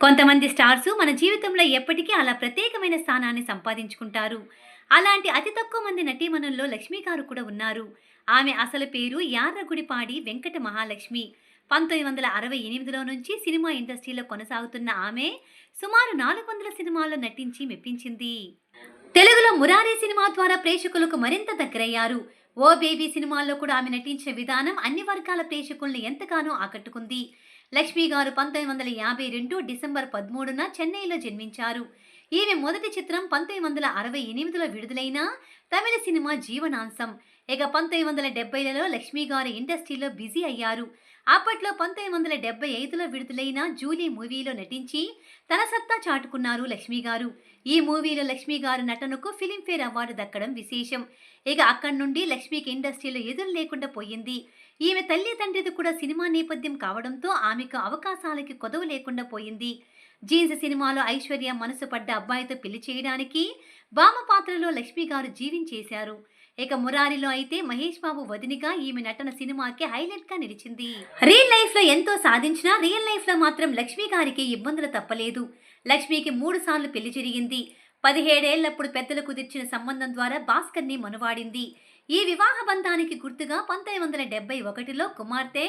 కొంతమంది స్టార్స్ మన జీవితంలో ఎప్పటికీ అలా ప్రత్యేకమైన స్థానాన్ని సంపాదించుకుంటారు. అలాంటి అతి తక్కువ మంది నటీమణుల్లో లక్ష్మి గారు కూడా ఉన్నారు. ఆమె అసలు పేరు యార్రగుడిపాడి వెంకట మహాలక్ష్మి. పంతొమ్మిది వందల అరవై ఎనిమిదిలో నుంచి సినిమా ఇండస్ట్రీలో కొనసాగుతున్న ఆమె సుమారు నాలుగు వందల సినిమాల్లో నటించి మెప్పించింది. ఇందులో మురారి సినిమా ద్వారా ప్రేక్షకులకు మరింత దగ్గరయ్యారు. ఓ బేబీ సినిమాల్లో కూడా ఆమె నటించిన విధానం అన్ని వర్గాల ప్రేక్షకుల్ని ఎంతగానో ఆకట్టుకుంది. లక్ష్మి గారు పంతొమ్మిది వందల యాభై రెండు డిసెంబర్ పదమూడున చెన్నైలో జన్మించారు. ఈమె మొదటి చిత్రం పంతొమ్మిది వందల అరవై ఎనిమిదిలో విడుదలైన తమిళ సినిమా జీవనాంశం. ఇక పంతొమ్మిది వందల డెబ్బైలలో లక్ష్మి గారు ఇండస్ట్రీలో బిజీ అయ్యారు. అప్పట్లో పంతొమ్మిది వందల డెబ్బై ఐదులో విడుదలైన జూలీ మూవీలో నటించి తన సత్తా చాటుకున్నారు లక్ష్మి గారు. ఈ మూవీలో లక్ష్మి గారు నటనకు ఫిలింఫేర్ అవార్డు దక్కడం విశేషం. ఇక అక్కడి నుండి లక్ష్మికి ఇండస్ట్రీలో ఎదురు లేకుండా పోయింది. ఈమె తల్లి తండ్రిది కూడా సినిమా నేపథ్యం కావడంతో ఆమెకు అవకాశాలకి కొదవ లేకుండా పోయింది. జీన్స్ సినిమాలో ఐశ్వర్య మనసు పడ్డ అబ్బాయితో పెళ్ళి చేయడానికి బామ పాత్రలో లక్ష్మి గారు జీవించేశారు ఇక మురారిలో అయితే మహేష్ బాబు వదినిగా ఈమె నటన సినిమాకి హైలైట్గా నిలిచింది. రియల్ లైఫ్లో ఎంతో సాధించినా రియల్ లైఫ్లో మాత్రం లక్ష్మి గారికి ఇబ్బందులు తప్పలేదు. లక్ష్మికి మూడు సార్లు పెళ్ళి జరిగింది. పదిహేడేళ్ళప్పుడు పెద్దలు కుదిర్చిన సంబంధం ద్వారా భాస్కర్ని మనువాడింది. ఈ వివాహ బంధానికి గుర్తుగా పంతొమ్మిది వందల డెబ్బై ఒకటిలో కుమార్తె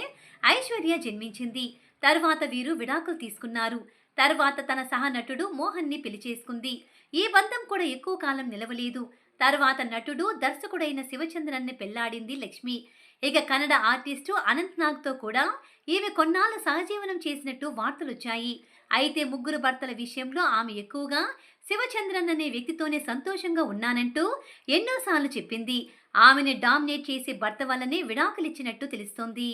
ఐశ్వర్య జన్మించింది. తర్వాత వీరు విడాకులు తీసుకున్నారు. తర్వాత తన సహనటుడు మోహన్ని పిలిచేసుకుంది. పెళ్ళి చేసుకుంది ఈ బంధం కూడా ఎక్కువ కాలం నిలవలేదు. తర్వాత నటుడు దర్శకుడైన శివచంద్రన్ని పెళ్ళాడింది లక్ష్మి. ఇక కన్నడ ఆర్టిస్టు అనంత్ నాగ్తో కూడా ఈమె కొన్నాళ్ళు సహజీవనం చేసినట్టు వార్తలొచ్చాయి. అయితే ముగ్గురు భర్తల విషయంలో ఆమె ఎక్కువగా శివచంద్రన్ అనే వ్యక్తితోనే సంతోషంగా ఉన్నానంటూ ఎన్నోసార్లు చెప్పింది. ఆమెని డామినేట్ చేసే భర్త వల్లనే విడాకులిచ్చినట్టు తెలుస్తోంది.